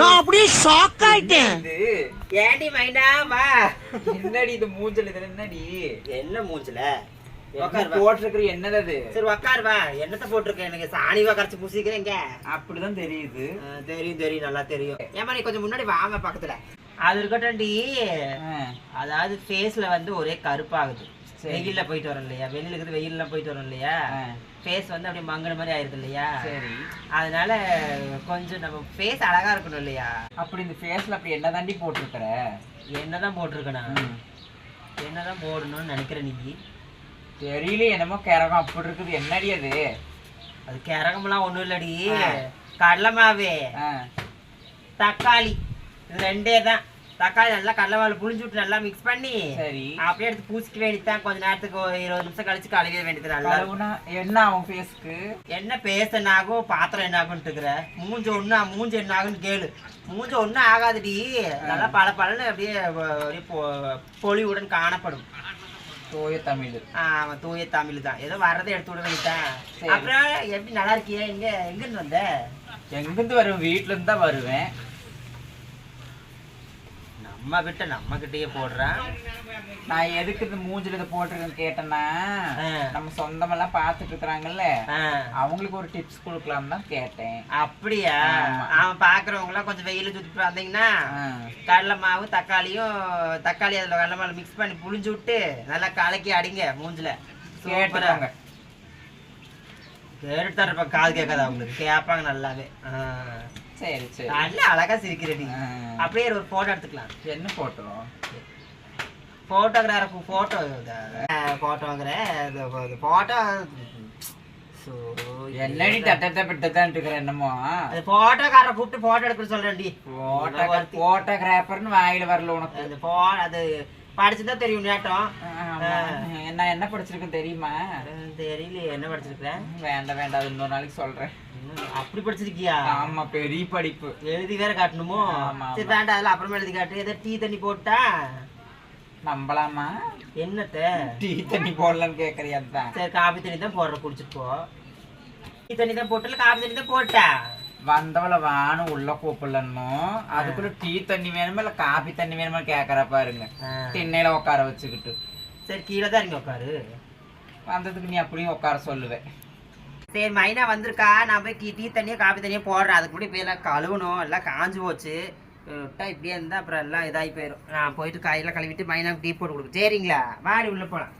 நான் அப்படியே ஷாக் ஆயிட்டேன். ஏண்டி மைனா வா. என்னடி இது மூஞ்சல்? இது என்னடி? என்ன மூஞ்சில? போட்டிருக்கிற? என்னது அது? சரி உக்கார் வா. என்னத்த போட்டிருக்க? எனக்கு சாணிவா கரைச்சு பூசிக்கிறேங்க அப்படிதான் தெரியுது. தெரியும் தெரியும் நல்லா தெரியும். ஏமா நீ கொஞ்சம் முன்னாடி வாங்க பக்கத்துல. அது இருக்கட்டும்டி. ஆ, அதாவது ஃபேஸ்ல வந்து ஒரே கருப்பாகுது. வெயில்ல போயிட்டு வரோம் இல்லையா? வெளியில இருக்குது வெயில்ல போயிட்டு வரோம் இல்லையா? ஃபேஸ் வந்து அப்படியே மங்கின மாதிரி ஆயிருது இல்லையா? சரி. அதனால கொஞ்சம் நம்ம ஃபேஸ் அழகா இருக்கணும் இல்லையா? அப்படி இந்த ஃபேஸ்ல அப்படி என்ன தாண்டி போட்டிருக்கிற? என்னதான் போட்டிருக்கேன். என்னதான் போடணும்னு நினைக்கிறேன் நீ? தெரியல என்னமோ கிறகம் அப்படி இருக்குது. என்னடி அது? அது கிறகமெல்லாம் ஒண்ணும் இல்லடி. கடலை மாவு. தக்காளி. இது ரெண்டே தான். தக்காளி நல்லா கடலை மாவு புளிஞ்சு விட்டு நல்லா மிக்ஸ் பண்ணி சரி. அப்படியே எடுத்து பூசிக்க வேண்டியதுதான் கொஞ்ச நேரத்துக்கு ஒரு இருபது நிமிஷம் கழிச்சு கழுவிட வேண்டியது நல்லா. என்ன ஆகும் ஃபேஸ்க்கு என்ன பேச என்ன ஆகும்? பாத்திரம் என்ன ஆகும்னு இருக்கிற மூஞ்ச ஒண்ணு மூஞ்ச என்ன ஆகும்னு கேளு. மூஞ்ச ஒண்ணும் ஆகாதுடி. நல்லா பல பலன்னு அப்படியே அப்படியே பொலிவுடன் காணப்படும். தூய தமிழ். ஆமா தூய தமிழ் தான். ஏதோ வர்றதை எடுத்து விட வேண்டியதான். அப்புறம் எப்படி நல்லா இருக்கியா? எங்க எங்க இருந்து வந்த? எங்கிருந்து வருவேன்? வீட்ல இருந்து தான் வருவேன். நம்ம கிட்ட நம்ம கிட்டயே போடுறான் நான் எதுக்கு இந்த மூஞ்சில இதை போட்டிருக்கேன்னு கேட்டேன்னா. நம்ம சொந்தமெல்லாம் பார்த்துட்டு இருக்கிறாங்கல்ல அவங்களுக்கு ஒரு டிப்ஸ் கொடுக்கலாம் தான் கேட்டேன். அப்படியா. அவன் பாக்குறவங்க எல்லாம் கொஞ்சம் வெயில சுத்திட்டு வந்தீங்கன்னா கடலை மாவு தக்காளியும் தக்காளி அதுல கடலை மாவு மிக்ஸ் பண்ணி புளிஞ்சு விட்டு நல்லா கலக்கி அடிங்க மூஞ்சில. கேட்டுக்கோங்க. கேட்டுட்டு தான் இருப்பாங்க காது கேட்காது அவங்களுக்கு. கேட்பாங்க நல்லாவே. ஆ. சரி சரி. நல்லா அழகா சிரிக்கிற நீ. அப்படியே ஒரு போட்டோ எடுத்துக்கலாம். என்ன போட்டோம் போட்டோகிராஃபர் போட்டோ போட்டோங்கிற போட்டோ என்னடி தட்டத்தை பிட்டதான் இருக்கிற என்னமோ அது போட்டோக்காரரை கூப்பிட்டு போட்டோ எடுக்க சொல்றேன்டி. போட்டோ போட்டோகிராஃபர்னு வாயில வரல உனக்கு. அந்த போ அது படிச்சுதான் தெரியும் நேட்டம். என்ன என்ன படிச்சிருக்கேன் தெரியுமா? தெரியல என்ன படிச்சிருக்கிறேன் வேண்டாம் வேண்டாம். அது இன்னொரு நாளைக்கு சொல்றேன். அப்படி படிச்சிருக்கியா? ஆமா பெரிய படிப்பு. எழுதி வேற காட்டணுமோ? சரி வேண்டாம் அதெல்லாம் அப்புறமா எழுதி காட்டு. ஏதோ டீ தண்ணி போட்டா? நம்பலாமா? என்னத்த? டீ தண்ணி போடலன்னு கேக்குறியா தான் சரி காபி தண்ணி தான் போடுற குடிச்சிட்டு போ. டீ தண்ணி தான் போட்டல காபி தண்ணி தான் போட்டா? வந்தவள வானு உள்ள கூப்பிடலன்னும் அதுக்குள்ள டீ தண்ணி வேணுமா இல்ல காபி தண்ணி வேணுமா கேக்குறா பாருங்க. திண்ணையில உட்கார வச்சுக்கிட்டு. சரி கீழே தான் இங்க உட்காரு. வந்ததுக்கு நீ அப்படியும் உட்கார சொல்லுவேன் சரி மைனா வந்திருக்கா? நான் போய் டீ டீ தண்ணியோ காஃபி தண்ணியோ போடுறேன். அதுக்கு முன்னாடி போய் எல்லாம் கழுவணும். எல்லாம் காஞ்சு போச்சு. விட்டா இப்படியே இருந்தால் அப்புறம் எல்லாம் இதாகி போயிடும் நான் போயிட்டு காயெல்லாம் கழுவிட்டு மைனாக்கு டீ போட்டு கொடுக்கு சரிங்களா? வாடி உள்ளே போகலாம்